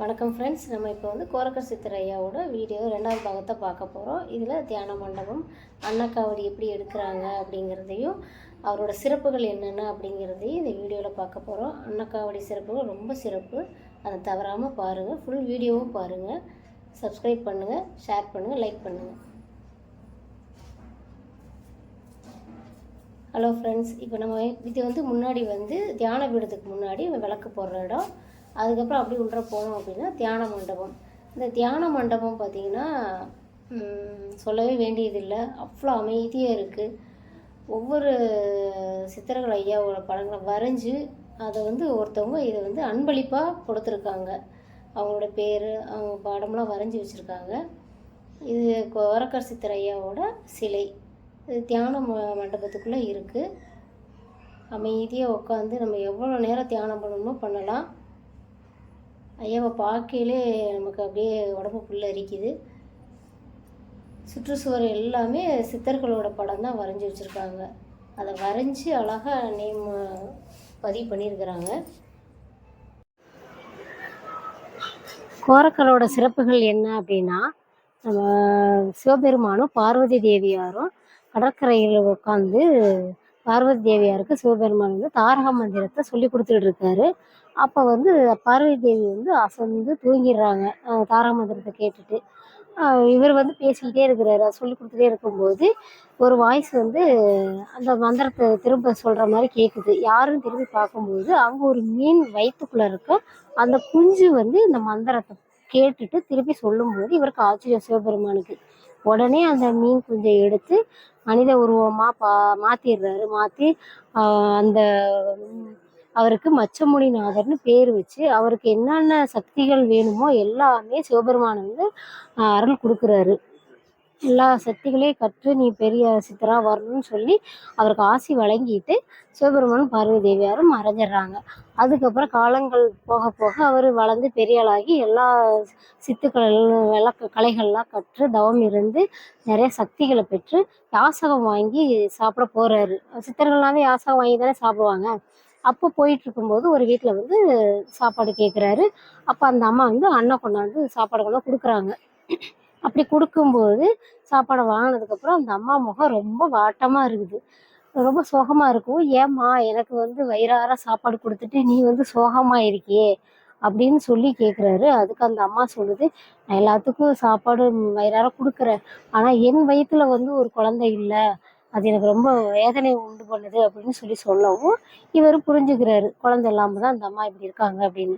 வணக்கம் ஃப்ரெண்ட்ஸ் நம்ம இப்போ வந்து கோரக்கர் சித்தர் ஐயாவோட வீடியோ ரெண்டாவது பாகத்தை பார்க்க போகிறோம் இதில் தியான மண்டபம் அன்னக்காவடி எப்படி எடுக்கிறாங்க அப்படிங்கிறதையும் அவரோட சிறப்புகள் என்னென்ன அப்படிங்கிறதையும் இந்த வீடியோவில் பார்க்க போகிறோம் அன்னக்காவடி சிறப்புகள் ரொம்ப சிறப்பு. அதை தவறாமல் பாருங்கள் ஃபுல் வீடியோவும் பாருங்கள் சப்ஸ்கிரைப் பண்ணுங்கள் ஷேர் பண்ணுங்கள் லைக் பண்ணுங்கள் ஹலோ ஃப்ரெண்ட்ஸ் இப்போ நம்ம இது வந்து முன்னாடி வந்து தியான பீடத்துக்கு முன்னாடி விளக்கு போடுற இடம். அதுக்கப்புறம் அப்படி உள்ள போனோம் அப்படின்னா தியான மண்டபம். இந்த தியான மண்டபம் பார்த்திங்கன்னா சொல்லவே வேண்டியதில்லை. அவ்வளோ அமைதியாக இருக்குது ஒவ்வொரு சித்திரங்கள் ஐயாவோட படங்களை வரைஞ்சி அதை வந்து ஒருத்தவங்க இதை வந்து அன்பளிப்பாக கொடுத்துருக்காங்க. அவங்களோட பேர் அவங்க படம்லாம் வரைஞ்சி வச்சுருக்காங்க. இது கோரக்கர் சித்திர ஐயாவோட சிலை. இது தியான ம- மண்டபத்துக்குள்ளே இருக்குது அமைதியாக உட்காந்து நம்ம எவ்வளோ நேரம் தியானம் பண்ணணுமோ பண்ணலாம். ஐயாவை பார்க்கையிலே நமக்கு அப்படியே உடம்பு புல்லரிக்குது சுற்றுச்சுவர் எல்லாமே சித்தர்களோட படம் தான் வரைஞ்சி வச்சுருக்காங்க. அதை வரைஞ்சி அழகாக நேம் பதிவு பண்ணியிருக்கிறாங்க. கோரக்கரோட சிறப்புகள் என்ன அப்படின்னா நம்ம சிவபெருமானும் பார்வதி தேவியாரும் கடற்கரையில் உட்காந்து பார்வதி தேவியாருக்கு சிவபெருமான் வந்து தாரக மந்திரத்தை சொல்லி கொடுத்துட்டு இருக்காரு. அப்போ வந்து பார்வதி தேவி வந்து அசந்து தூங்கிடுறாங்க. தாராமந்திரத்தை மந்திரத்தை கேட்டுட்டு இவர் வந்து பேசிக்கிட்டே இருக்கிறாரு. சொல்லி கொடுத்துட்டே இருக்கும்போது ஒரு வாய்ஸ் வந்து அந்த மந்திரத்தை திரும்ப சொல்கிற மாதிரி கேட்குது யாரும் திரும்பி பார்க்கும்போது அங்கே ஒரு மீன் வயிற்றுக்குள்ளே இருக்க அந்த குஞ்சு வந்து இந்த மந்திரத்தை கேட்டுட்டு திருப்பி சொல்லும்போது இவருக்கு ஆச்சரியம். சிவபெருமானுக்கு உடனே அந்த மீன் குஞ்சை எடுத்து மனித உருவமாக பா மாற்றிடுறாரு மாற்றி அந்த அவருக்கு மச்சமுனிநாதர்னு பேர் வச்சு அவருக்கு என்னென்ன சக்திகள் வேணுமோ எல்லாமே சிவபெருமான் வந்து அருள் கொடுக்குறாரு. எல்லா சக்திகளையும் கற்று நீ பெரிய சித்தரா வரணும்னு சொல்லி அவருக்கு ஆசி வழங்கிட்டு சிவபெருமானும் பார்வதி தேவியாரும் மறைஞ்சிடுறாங்க. அதுக்கப்புறம் காலங்கள் போக போக அவர் வளர்ந்து பெரியாளாகி எல்லா சித்துக்கள் எல்லாம் கலைகள்லாம் கற்று தவம் இருந்து நிறைய சக்திகளை பெற்று யாசகம் வாங்கி சாப்பிட போறாரு. சித்தர்கள்னாவே யாசகம் வாங்கி தானே சாப்பிடுவாங்க. அப்போ போயிட்டு இருக்கும்போது ஒரு வீட்டில் வந்து சாப்பாடு கேட்குறாரு அப்போ அந்த அம்மா வந்து அண்ணன் கொண்டாந்து சாப்பாடு கொண்டாந்து கொடுக்குறாங்க. அப்படி கொடுக்கும்போது சாப்பாடை வாங்கினதுக்கப்புறம் அந்த அம்மா முகம் ரொம்ப வாட்டமாக இருக்குது. ரொம்ப சோகமாக இருக்கும். ஏம்மா எனக்கு வந்து வயிறார சாப்பாடு கொடுத்துட்டு நீ வந்து சோகமாக இருக்கியே அப்படின்னு சொல்லி கேட்குறாரு அதுக்கு அந்த அம்மா சொல்லுது நான் எல்லாத்துக்கும் சாப்பாடு வயிறார கொடுக்குறேன். ஆனால் என் வயிற்றுல வந்து ஒரு குழந்தை இல்லை. அது எனக்கு ரொம்ப வேதனை உண்டு பண்ணுது அப்படின்னு சொல்லி சொல்லவும் இவர் புரிஞ்சுக்கிறாரு. குழந்தை இல்லாமல் தான் அந்த அம்மா இப்படி இருக்காங்க அப்படின்னு.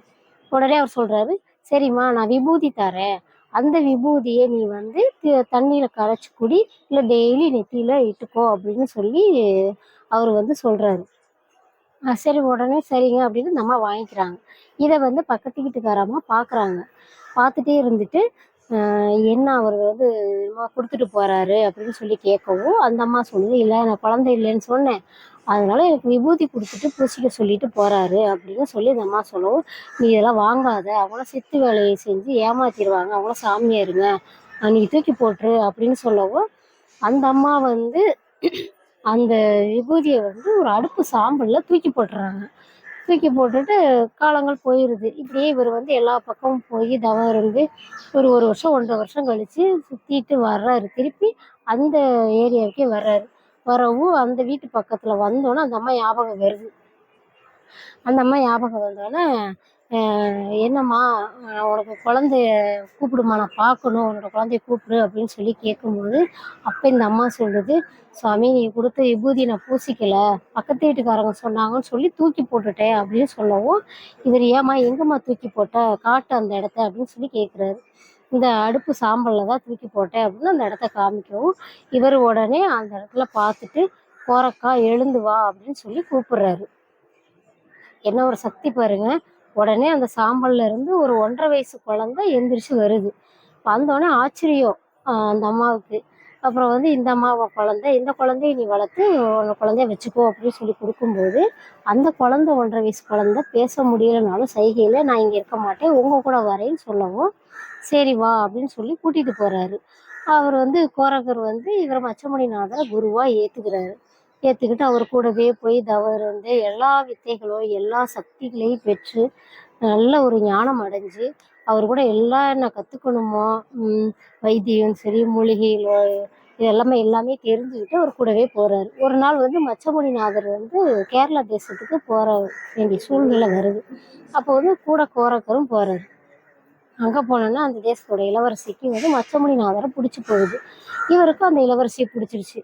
உடனே அவர் சொல்கிறாரு சரிம்மா நான் விபூதி தரேன். அந்த விபூதியை நீ வந்து தி- தண்ணியில கரைச்சி குடி இல்லை டெய்லி நெத்தியில இட்டுக்கோ அப்படின்னு சொல்லி அவர் வந்து சொல்றாரு. சரி உடனே சரிங்க அப்படின்னு நம்ம அம்மா வாங்கிக்கிறாங்க. இதை வந்து பக்கத்து வீட்டுக்காரம்மா பார்க்குறாங்க பார்த்துட்டே இருந்துட்டு என்ன அவர் வந்து கொடுத்துட்டு போறாரு அப்படின்னு சொல்லி கேட்கவும் அந்த அம்மா சொல்லுது இல்லை நான் குழந்தை இல்லைன்னு சொன்னேன். அதனால எனக்கு விபூதி கொடுத்துட்டு பூசிக்க சொல்லிட்டு போறாரு அப்படின்னு சொல்லி இந்த அம்மா சொல்லவும் நீ இதெல்லாம் வாங்காத. அவங்கள சித்து வேலையை செஞ்சு ஏமாத்திடுவாங்க. அவங்கள சாமியாருங்க அஹ் நீ தூக்கி போட்டுரு அப்படின்னு சொல்லவும் அந்த அம்மா வந்து அந்த விபூதியை வந்து ஒரு அடுப்பு சாம்பலில் தூக்கி போட்டுறாங்க. தூக்கி போட்டுட்டு காலங்கள் போயிடுது இப்படியே இவர் வந்து எல்லா பக்கமும் போய் தவம் இருந்து ஒரு ஒரு வருஷம் ஒன்றரை வருஷம் கழிச்சு சுற்றிட்டு வர்றாரு. திருப்பி அந்த ஏரியாவுக்கே வர்றாரு. வரவும் அந்த வீட்டு பக்கத்தில் வந்தோன்னே அந்த அம்மா ஞாபகம் வருது. அந்த அம்மா ஞாபகம் வந்தோடனே என்னம்மா உனக்கு குழந்தைய கூப்பிடுமா நான் பார்க்கணும் உன்னோட குழந்தைய கூப்பிடு அப்படின்னு சொல்லி கேட்கும்போது அப்போ இந்த அம்மா சொல்லுது சுவாமி நீ கொடுத்த விபூதி நான் பூசிக்கல பக்கத்து வீட்டுக்காரங்க சொன்னாங்கன்னு சொல்லி தூக்கி போட்டுட்டேன் அப்படின்னு சொல்லவும் இவர் ஏம்மா எங்கம்மா தூக்கி போட்ட காட்டு அந்த இடத்த அப்படின்னு சொல்லி கேட்குறாரு இந்த அடுப்பு சாம்பலில் தான் தூக்கி போட்டேன் அப்படின்னு அந்த இடத்த காமிக்கவும் இவர் உடனே அந்த இடத்துல பார்த்துட்டு கோரக்கா எழுந்து வா அப்படின்னு சொல்லி கூப்பிடுறாரு. என்ன ஒரு சக்தி பாருங்க உடனே அந்த சாம்பல்ல இருந்து ஒரு ஒன்றரை வயசு குழந்தை எந்திரிச்சு வருது. வந்தோடனே ஆச்சரியம் அந்த அம்மாவுக்கு. அப்புறம் வந்து இந்த அம்மாவை குழந்தை இந்த குழந்தைய நீ வளர்த்து உன்னை குழந்தைய வச்சுக்கோ அப்படின்னு சொல்லி கொடுக்கும்போது அந்த குழந்தை ஒன்றரை வயசு குழந்தை பேச முடியலனாலும் சைகையில் நான் இங்கே இருக்க மாட்டேன் உங்கள் கூட வரேன்னு சொல்லவும் சரி வா அப்படின்னு சொல்லி கூட்டிகிட்டு போகிறாரு அவர் வந்து கோரகர் வந்து இவர் மச்சமணிநாதரை குருவாக ஏற்றுக்கிறாரு ஏற்றுக்கிட்டு அவர் கூடவே போய் அவர் வந்து எல்லா வித்தைகளும் எல்லா சக்திகளையும் பெற்று நல்ல ஒரு ஞானம் அடைஞ்சு அவர் கூட எல்லாம் என்ன கற்றுக்கணுமோ வைத்தியம் சரி மூலிகையிலோ இது எல்லாமே எல்லாமே தெரிஞ்சுக்கிட்டு அவர் கூடவே போகிறாரு ஒரு நாள் வந்து மச்சமுனிநாதர் வந்து கேரளா தேசத்துக்கு போகிற வேண்டிய சூழ்நிலை வருது. அப்போ வந்து கூட கோரக்கரும் போகிறாரு அங்கே போனோன்னா அந்த தேசத்தோட இளவரசிக்கு வந்து மச்சமுனிநாதரை பிடிச்சி போகுது. இவருக்கும் அந்த இளவரசியை பிடிச்சிருச்சு.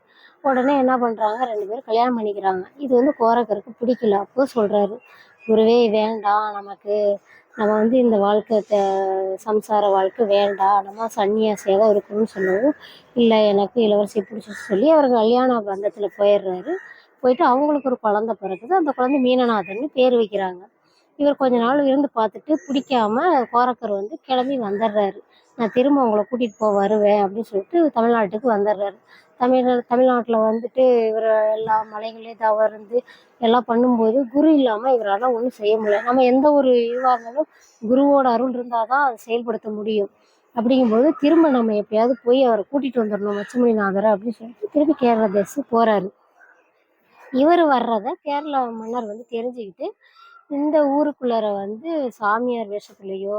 உடனே என்ன பண்ணுறாங்க ரெண்டு பேரும் கல்யாணம் பண்ணிக்கிறாங்க. இது வந்து கோரக்கருக்கு பிடிக்கல. அப்போ சொல்கிறாரு குருவே வேண்டாம் நமக்கு நம்ம வந்து இந்த வாழ்க்கை த சம்சார வாழ்க்கை வேண்டாம் நம்ம சன்னியாசியாக தான் இருக்கணும்னு சொல்லவும் இல்லை எனக்கு இளவரசி பிடிச்சி சொல்லி அவர் கல்யாண பந்தத்தில் போயிடுறாரு. போயிட்டு அவங்களுக்கு ஒரு குழந்த பிறகுது அந்த குழந்தை மீனநாதன்னு பேர் வைக்கிறாங்க. இவர் கொஞ்ச நாள் இருந்து பார்த்துட்டு பிடிக்காம கோரக்கர் வந்து கிளம்பி வந்துடுறாரு. நான் திரும்ப உங்களை கூட்டிகிட்டு போக வருவேன் அப்படின்னு சொல்லிட்டு தமிழ்நாட்டுக்கு வந்துடுறாரு. தமிழ் தமிழ்நாட்டில் வந்துட்டு இவர் எல்லா மலைகளையும் தவறுந்து எல்லாம் பண்ணும்போது குரு இல்லாமல் இவரால் ஒன்றும் செய்ய முடியல. நம்ம எந்த ஒரு இதுவாக இருந்தாலும் குருவோட அருள் இருந்தால் தான் அதை செயல்படுத்த முடியும். அப்படிங்கும்போது திரும்ப நம்ம எப்பயாவது போய் அவரை கூட்டிகிட்டு வந்துடணும் மச்சமணிநாதரை அப்படின்னு சொல்லிட்டு திருப்பி கேரள தேசம் போகிறாரு இவர் வர்றதை கேரள மன்னர் வந்து தெரிஞ்சுக்கிட்டு இந்த ஊருக்குள்ளார வந்து சாமியார் வேஷத்துலேயோ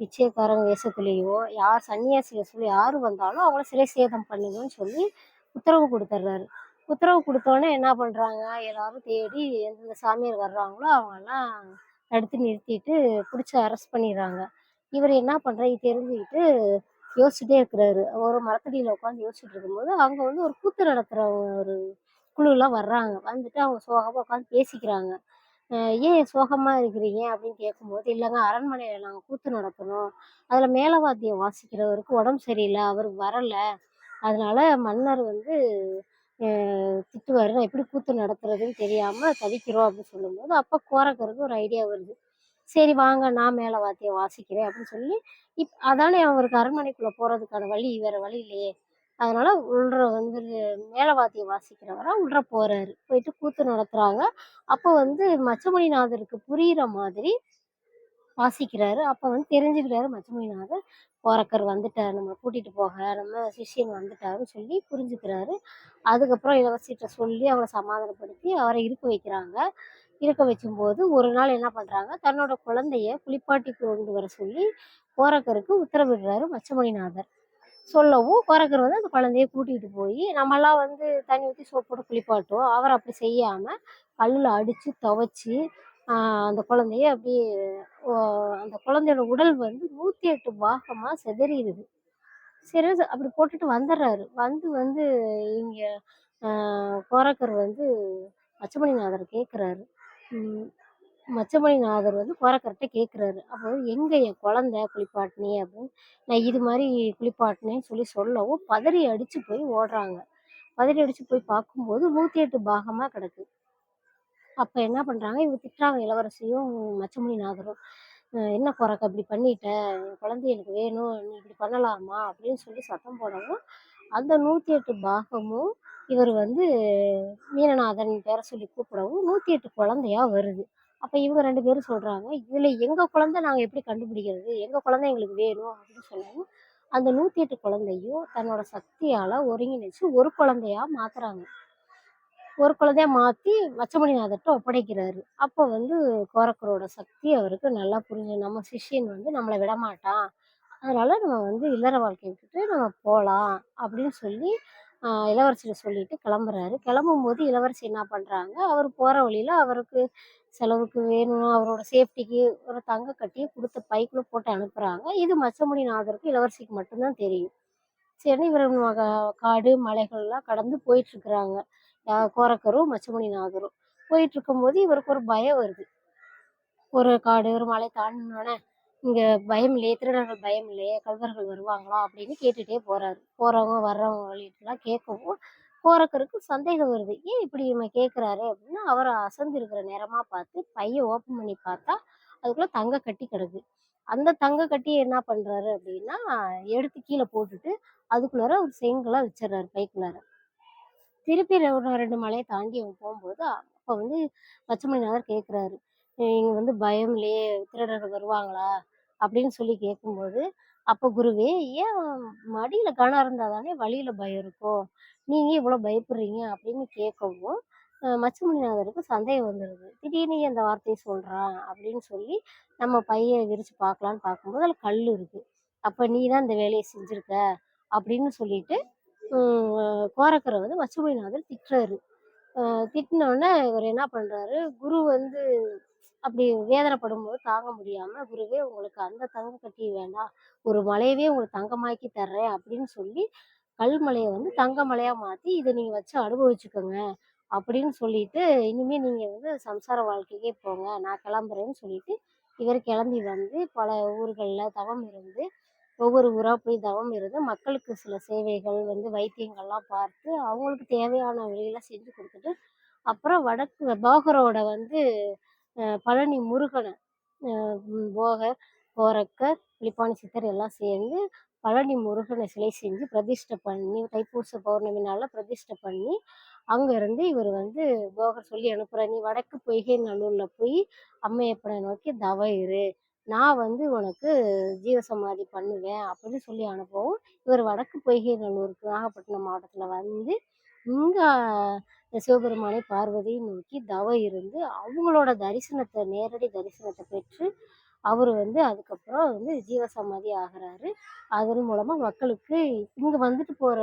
பிச்சைக்காரங்க வேஷத்துலேயோ யார் சன்னியாசி வேஷத்துல யார் வந்தாலும் அவங்கள சிறை சேதம் பண்ணுங்கன்னு சொல்லி உத்தரவு கொடுத்துட்றாரு உத்தரவு கொடுத்தோன்னே என்ன பண்ணுறாங்க எல்லாரும் தேடி எந்தெந்த சாமியார் வர்றாங்களோ அவங்கெல்லாம் தடுத்து நிறுத்திட்டு பிடிச்சி அரெஸ்ட் பண்ணிடுறாங்க. இவர் என்ன பண்ணுறாரு தெரிஞ்சுக்கிட்டு யோசிச்சுட்டே இருக்கிறாரு. ஒரு மரத்தடியில் உட்காந்து யோசிச்சுட்டு இருக்கும்போது அங்கே வந்து ஒரு கூத்து நடத்துகிற ஒரு குழுலாம் வர்றாங்க. வந்துட்டு அவங்க சோகமாக உட்காந்து பேசிக்கிறாங்க. ஏன் சோகமாக இருக்கிறீங்க? அப்படின்னு கேட்கும்போது இல்லைங்க அரண்மனையில் நாங்கள் கூத்து நடத்தணும். அதில் மேலவாத்தியம் வாசிக்கிறவருக்கு உடம்பு சரியில்லை. அவர் வரலை. அதனால மன்னர் வந்து திட்டுவார். நான் எப்படி கூத்து நடத்துறதுன்னு தெரியாமல் தவிக்கிறோம் அப்படின்னு சொல்லும்போது அப்போ கோரக்கருக்கு ஒரு ஐடியா வருது. சரி வாங்க நான் மேலே வாத்தியம் வாசிக்கிறேன் அப்படின்னு சொல்லி இப் அதானே அவருக்கு அரண்மனைக்குள்ளே போகிறதுக்கான வழி வேறு வழி இல்லையே. அதனால் உள்ற வந்து மேலே வாத்தியம் வாசிக்கிறவராக உள்ற போகிறாரு போயிட்டு கூத்து நடத்துகிறாங்க அப்போ வந்து மச்சமணிநாதருக்கு புரிகிற மாதிரி வாசிக்கிறாரு. அப்போ வந்து தெரிஞ்சுக்கிறாரு மச்சமணிநாதர் போறக்கர் வந்துட்டார் நம்ம கூட்டிகிட்டு போக நம்ம சிஷியன் வந்துட்டாருன்னு சொல்லி புரிஞ்சுக்கிறாரு. அதுக்கப்புறம் இளவரசிகிட்ட சொல்லி அவரை சமாதானப்படுத்தி அவரை இருக்க வைக்கிறாங்க. இருக்க வைக்கும்போது ஒரு நாள் என்ன பண்ணுறாங்க தன்னோட குழந்தைய குளிப்பாட்டி கொண்டு வர சொல்லி கோரக்கருக்கு உத்தரவிடுறாரு மச்சமணிநாதர் சொல்லவும் கோரக்கர் வந்து அந்த குழந்தைய கூட்டிகிட்டு போய் நம்மளாம் வந்து தண்ணி ஊற்றி சோப்போட்டு குளிப்பாட்டும் அவர் அப்படி செய்யாமல் கல்லில் அடித்து துவைச்சி அந்த குழந்தைய அப்படியே அந்த குழந்தையோட உடல் வந்து நூற்றி எட்டு பாகமாக சிதறிடுது. சரி அப்படி போட்டுட்டு வந்துடுறாரு. வந்து வந்து இங்கே கோரக்கர் வந்து மச்சமணிநாதர் கேட்குறாரு மச்சமணிநாதர் வந்து கோரக்கர்கிட்ட கேட்குறாரு அப்போ எங்கே என் குழந்த குளிப்பாட்டினி அப்படின்னு. நான் இது மாதிரி குளிப்பாட்டினேன்னு சொல்லி சொல்லவும் பதறி அடித்து போய் ஓடுறாங்க. பதறி அடித்து போய் பார்க்கும்போது நூற்றி எட்டு பாகமாக கிடக்கு. அப்போ என்ன பண்ணுறாங்க இவங்க திட்டுறாங்க இளவரசியும் மச்சமுனி நாகரும். என்ன குறக்க இப்படி பண்ணிட்ட. என் குழந்தை எனக்கு வேணும். நீ இப்படி பண்ணலாமா? அப்படின்னு சொல்லி சத்தம் போடவும் அந்த நூற்றி எட்டு பாகமும் இவர் வந்து மீனநாதன் பேரை சொல்லி கூப்பிடவும் நூற்றி எட்டு குழந்தையா வருது. அப்போ இவங்க ரெண்டு பேரும் சொல்கிறாங்க இதில் எங்கள் குழந்தை நாங்கள் எப்படி கண்டுபிடிக்கிறது? எங்கள் குழந்தை எங்களுக்கு வேணும். அப்படின்னு சொல்லவும் அந்த நூற்றி எட்டு குழந்தையும் தன்னோட சக்தியால் ஒருங்கிணைச்சு ஒரு குழந்தையா மாற்றுறாங்க ஒரு குழந்தைய மாற்றி மச்சமணிநாதர்கிட்ட ஒப்படைக்கிறாரு. அப்போ வந்து கோரக்கரோட சக்தி அவருக்கு நல்லா புரிஞ்சு நம்ம சிஷ்யன் வந்து நம்மளை விடமாட்டான் அதனால நம்ம வந்து இல்லற வாழ்க்கை விட்டுட்டு நம்ம போகலாம் அப்படின்னு சொல்லி இளவரசியில் சொல்லிட்டு கிளம்புறாரு. கிளம்பும் போது இளவரசி என்ன பண்ணுறாங்க அவர் போகிற வழியில் அவருக்கு செலவுக்கு வேணும் அவரோட சேஃப்டிக்கு ஒரு தங்க கட்டி கொடுத்த பைக்குள்ளே போட்டு அனுப்புகிறாங்க இது மச்சமுடி நாதருக்கு இளவரசிக்கு மட்டும்தான் தெரியும். சரி இவர் காடு மலைகள்லாம் கடந்து போயிட்டுருக்குறாங்க கோரக்கரும் மச்சமுனி நாகரும் போயிட்டு இருக்கும்போது இவருக்கு ஒரு பயம் வருது. ஒரு காடு ஒரு மலை தாண்டினோடனே இங்கே பயம் இல்லையே திருடர்கள் பயம் இல்லையே கல்வர்கள் வருவாங்களா அப்படின்னு கேட்டுகிட்டே போகிறாரு போகிறவங்க வர்றவங்க வழிட்டுலாம் கேட்கவும் கோரக்கருக்கு சந்தேகம் வருது. ஏன் இப்படி இவன் கேட்குறாரு அப்படின்னு அவரை அசந்திருக்கிற நேரமாக பார்த்து பையை ஓப்பன் பண்ணி பார்த்தா அதுக்குள்ளே தங்க கட்டி கிடக்கு. அந்த தங்க கட்டியை என்ன பண்ணுறாரு அப்படின்னா எடுத்து கீழே போட்டுட்டு அதுக்குள்ளார ஒரு செங்கலாக வச்சிடறாரு பைக்குள்ளார. திருப்பி ஒரு ரெண்டு மலையை தாண்டி அவன் போகும்போது அப்போ வந்து பச்சைமணிநாதர் கேட்குறாரு. இங்கே வந்து பயம்லையே திருடர்கள் வருவாங்களா? அப்படின்னு சொல்லி கேட்கும்போது அப்போ குருவே ஏன் மடியில் கனம் இருந்தால் தானே வழியில் பயம் இருக்கும்? நீங்கள் இவ்வளோ பயப்படுறீங்க? அப்படின்னு கேட்கவும் அஹ் மச்சமுனிநாதருக்கு சந்தேகம் வந்துடுது திடீர்னு அந்த இந்த வார்த்தையை சொல்கிறான் அப்படின்னு சொல்லி நம்ம பையை விரித்து பார்க்கலான்னு பார்க்கும்போது அதில் கல் இருக்குது அப்போ நீ தான் இந்த வேலையை செஞ்சுருக்க? அப்படின்னு சொல்லிட்டு கோரக்கரை வந்து மச்சமுனிநாதர் திட்டுறாரு. திட்டினோடனே இவர் என்ன பண்ணுறாரு குரு வந்து அப்படி வேதனைப்படும் போது தாங்க முடியாமல் குருவே உங்களுக்கு அந்த தங்க கட்டி வேண்டாம். ஒரு மலையவே உங்களுக்கு தங்கமாக்கி தர்றேன் அப்படின்னு சொல்லி கல்மலையை வந்து தங்க மலையாக மாற்றி இதை நீங்கள் வச்சு அனுபவிச்சுக்கோங்க அப்படின்னு சொல்லிட்டு இனிமேல் நீங்கள் வந்து சம்சார வாழ்க்கைக்கே போங்க. நான் கிளம்புறேன்னு சொல்லிட்டு இவர் கிளம்பி வந்து பல ஊர்களில் தவம் இருந்து ஒவ்வொரு ஊராக போய் தவம் இருந்து மக்களுக்கு சில சேவைகள் வந்து வைத்தியங்கள்லாம் பார்த்து அவங்களுக்கு தேவையான வழியெல்லாம் செஞ்சு கொடுத்துட்டு அப்புறம் வடக்கு போகரோட வந்து பழனி முருகனை போகர் கோரக்கர் புலிப்பாணி சித்தர் எல்லாம் சேர்ந்து பழனி முருகனை சிலை செஞ்சு பிரதிஷ்டை பண்ணி தைப்பூச பௌர்ணமி நாளில் பிரதிஷ்டை பண்ணி அங்கேருந்து இவர் வந்து போகர் சொல்லி அனுப்புகிற நீ வடக்கு பொய்கை நல்லூரில் போய் அம்மையப்பனை நோக்கி தவ இரு. நான் வந்து உனக்கு ஜீவசமாதி பண்ணுவேன் அப்படின்னு சொல்லி அனுப்பவும் இவர் வடக்கு பொய்கை நல்லூருக்கு நாகப்பட்டினம் மாவட்டத்தில் வந்து இங்கே சிவபெருமானை பார்வதியை நோக்கி தவ இருந்து அவங்களோட தரிசனத்தை நேரடி தரிசனத்தை பெற்று அவர் வந்து அதுக்கப்புறம் வந்து ஜீவசமாதி ஆகிறாரு. அதன் மூலமாக மக்களுக்கு இங்கே வந்துட்டு போகிற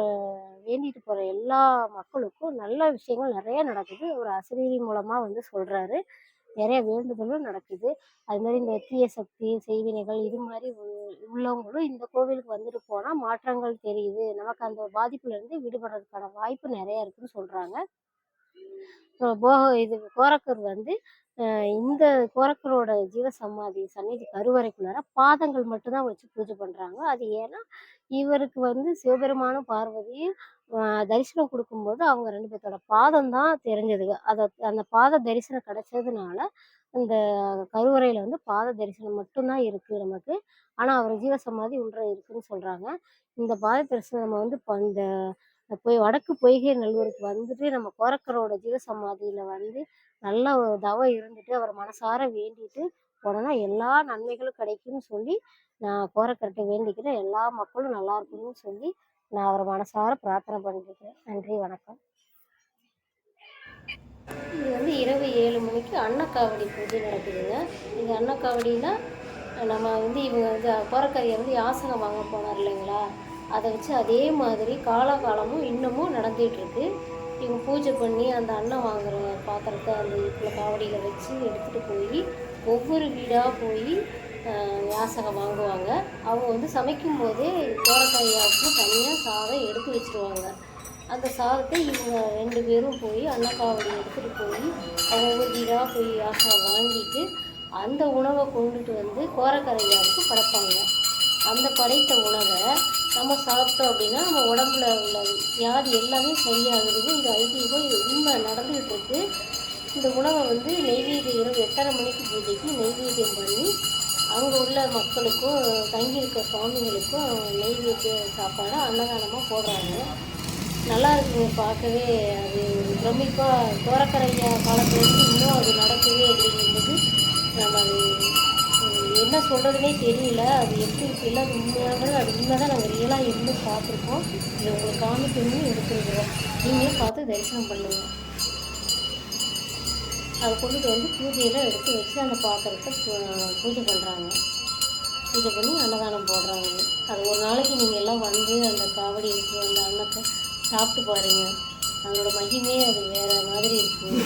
வேண்டிட்டு போகிற எல்லா மக்களுக்கும் நல்ல விஷயங்கள் நிறைய நடக்குது. ஒரு ஆசிரியர் மூலமாக வந்து சொல்கிறாரு நிறைய வேண்டுதலும் நடக்குது. அது மாதிரி இந்த தீய சக்தி செய்வினைகள் இது மாதிரி உ- உள்ளவங்களும் இந்த கோவிலுக்கு வந்துட்டு போனால் மாற்றங்கள் தெரியுது. நமக்கு அந்த பாதிப்புலேருந்து விடுபடுறதுக்கான வாய்ப்பு நிறைய இருக்குன்னு சொல்கிறாங்க போக இது கோரக்கர் வந்து இந்த கோரக்கரோட ஜீவசமாதி சந்நிதி கருவறைக்குள்ளார பாதங்கள் மட்டும்தான் வச்சு பூஜை பண்ணுறாங்க அது ஏன்னா இவருக்கு வந்து சிவபெருமானும் பார்வதியும் தரிசனம் கொடுக்கும்போது அவங்க ரெண்டு பேர்த்தோட பாதம் தான் தெரிஞ்சது. அதை அந்த பாத தரிசனம் கிடைச்சதுனால இந்த கருவறையில் வந்து பாத தரிசனம் மட்டும்தான் இருக்குது நமக்கு. ஆனால் அவர் ஜீவசமாதி உள்ள இருக்குன்னு சொல்கிறாங்க இந்த பாத தரிசனம் நம்ம வந்து இப்போ இந்த போய் வடக்கு பொய்கை நல்லூருக்கு வந்துட்டு நம்ம கோரக்கரோட ஜீவசமாதியில் வந்து நல்ல ஒரு தவம் இருந்துட்டு அவர் மனசார வேண்டிட்டு போனோன்னா எல்லா நன்மைகளும் கிடைக்கும்னு சொல்லி நான் கோரக்கரட்டை வேண்டிக்கிறேன். எல்லா மக்களும் நல்லா இருக்கணும்னு சொல்லி நான் அவர் மனசார பிரார்த்தனை பண்ணிருக்கிறேன் நன்றி வணக்கம். இது வந்து இரவு ஏழு மணிக்கு அன்னக்காவடி பூஜை நடக்குதுங்க. இந்த அன்னக்காவடினா நம்ம வந்து இவங்க வந்து கோரக்கரையை வந்து யாசகம் வாங்க போனார் இல்லைங்களா? அதை வச்சு அதே மாதிரி காலகாலமும் இன்னமும் நடந்துகிட்ருக்கு. இவங்க பூஜை பண்ணி அந்த அன்னம் வாங்குகிற பாத்திரத்தை அந்த இதில் காவடியில் வச்சு எடுத்துகிட்டு போய் ஒவ்வொரு வீடாக போய் யாசகம் வாங்குவாங்க. அவங்க வந்து சமைக்கும் போதே கோரக்காயாவுக்கு தனியாக சாதம் எடுத்து வச்சுருவாங்க. அந்த சாதத்தை இவங்க ரெண்டு பேரும் போய் அன்னக்காவடி எடுத்துகிட்டு போய் அவங்க ஒவ்வொரு வீடாக போய் யாசகம் வாங்கிட்டு அந்த உணவை கொண்டுட்டு வந்து கோரக்கரையாவுக்கு படைப்பாங்க. அந்த படைத்த உணவை நம்ம சாப்பிட்டோம் அப்படின்னா நம்ம உடம்புல உள்ள வியாதி எல்லாமே சரியாகிறது. இந்த ஐதீகம். இது உண்மை நடந்துகிட்டு இருக்கு இந்த உணவை வந்து நெய்வேதியம் இரவு எட்டரை மணிக்கு பூஜைக்கு நெய்வேதியம் பண்ணி அங்கே உள்ள மக்களுக்கும் தங்கியிருக்க சுவாமிகளுக்கும் நெய்வேத்திய சாப்பாடு அன்னதானமாக போடுறாங்க. நல்லா இருக்குங்க பார்க்கவே. அது பிரமிப்பாக கோரக்கரையா காலத்துலேருந்து இன்னும் அது நடக்குது அப்படிங்கும்போது நம்ம அது என்ன சொல்கிறதுனே தெரியல. அது எப்படி இப்படிலாம் அது உண்மையானது அது உண்மை தான் நாங்கள் ரியலாக இருந்து பார்த்துருக்கோம். இதை உங்களுக்கு காமிக்கணும்னு எடுத்துருக்குறோம் நீங்களும் பார்த்து தரிசனம் பண்ணுங்கள் அதை கொண்டுட்டு வந்து பூஜையெல்லாம் எடுத்து வச்சு அந்த பாத்திரத்தை பூ- பூஜை பண்ணுறாங்க பூஜை பண்ணி அன்னதானம் போடுறாங்க. அது ஒரு நாளைக்கு நீங்கள் எல்லாம் வந்து அந்த காவடி இருக்கு அந்த அன்னத்தை சாப்பிட்டு பாருங்க. அதோட மகிமே அது வேறு மாதிரி இருக்கும்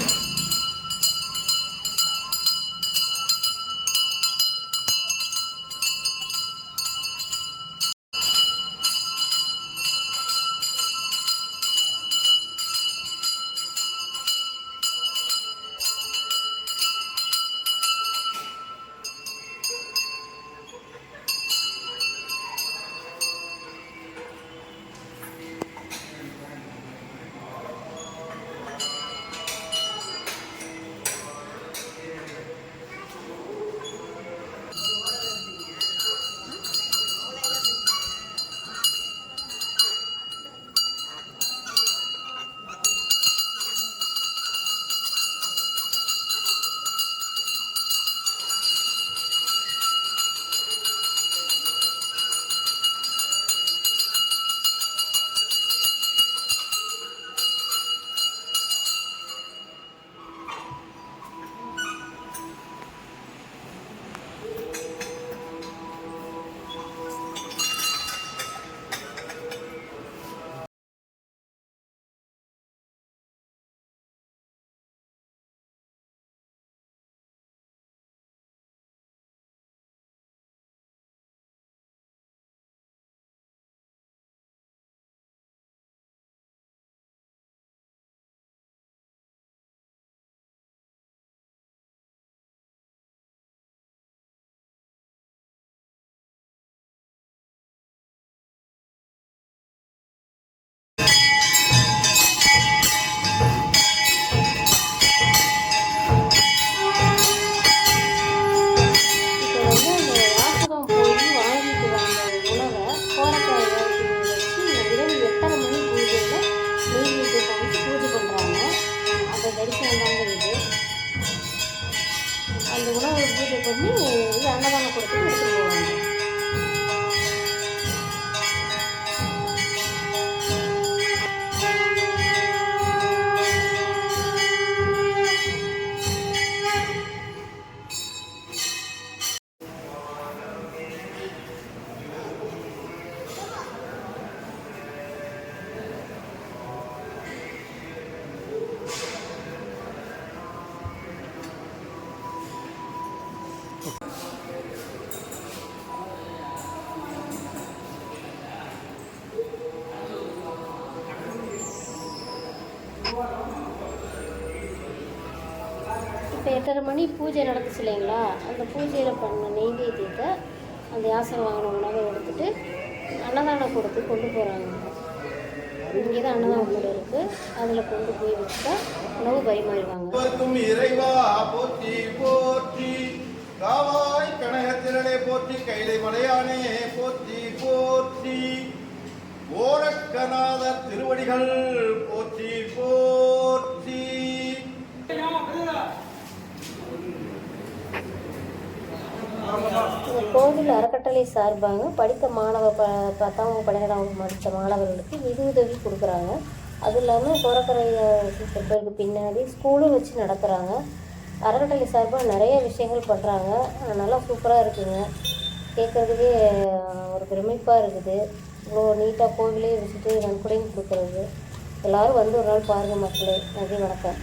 இப்போ எட்டரை மணி பூஜை நடந்துச்சு இல்லைங்களா? அந்த பூஜையில் பண்ண நெய்வேத்தியத்தை அந்த யாசகம் வாங்கின உணவை எடுத்துகிட்டு அன்னதானம் கொடுத்து கொண்டு போகிறாங்க இங்கே தான் அன்னதானம் கூட இருக்குது அதில் கொண்டு போய் வச்சா உணவு பரிமாறிடுவாங்க. இறைவா போற்றி போற்றி. காவாய் கனகத்திரளே போற்றி கைலை மலையானே போற்றி போற்றி. ஓரக்கநாத திருவடிகள் அறக்கட்டளை சார்பாக படித்த மாணவ ப பத்தாம் வகுப்பு பன்னிரெண்டாம் வகுப்பு படித்த மாணவர்களுக்கு நிதியுதவி உதவி கொடுக்குறாங்க. அதுவும் இல்லாமல் கோரக்கரை சித்தர்களுக்கு பின்னாடி ஸ்கூலும் வச்சு நடத்துகிறாங்க அறக்கட்டளை சார்பாக நிறைய விஷயங்கள் பண்ணுறாங்க நல்லா சூப்பராக இருக்குங்க. கேட்குறதுக்கே ஒரு பெருமைப்பாக இருக்குது. இவ்வளோ நீட்டாக கோவிலே வச்சுட்டு நன்கொடையும் கொடுக்குறது. எல்லோரும் வந்து ஒரு நாள் பாருங்கள் மக்களே. நன்றி வணக்கம்.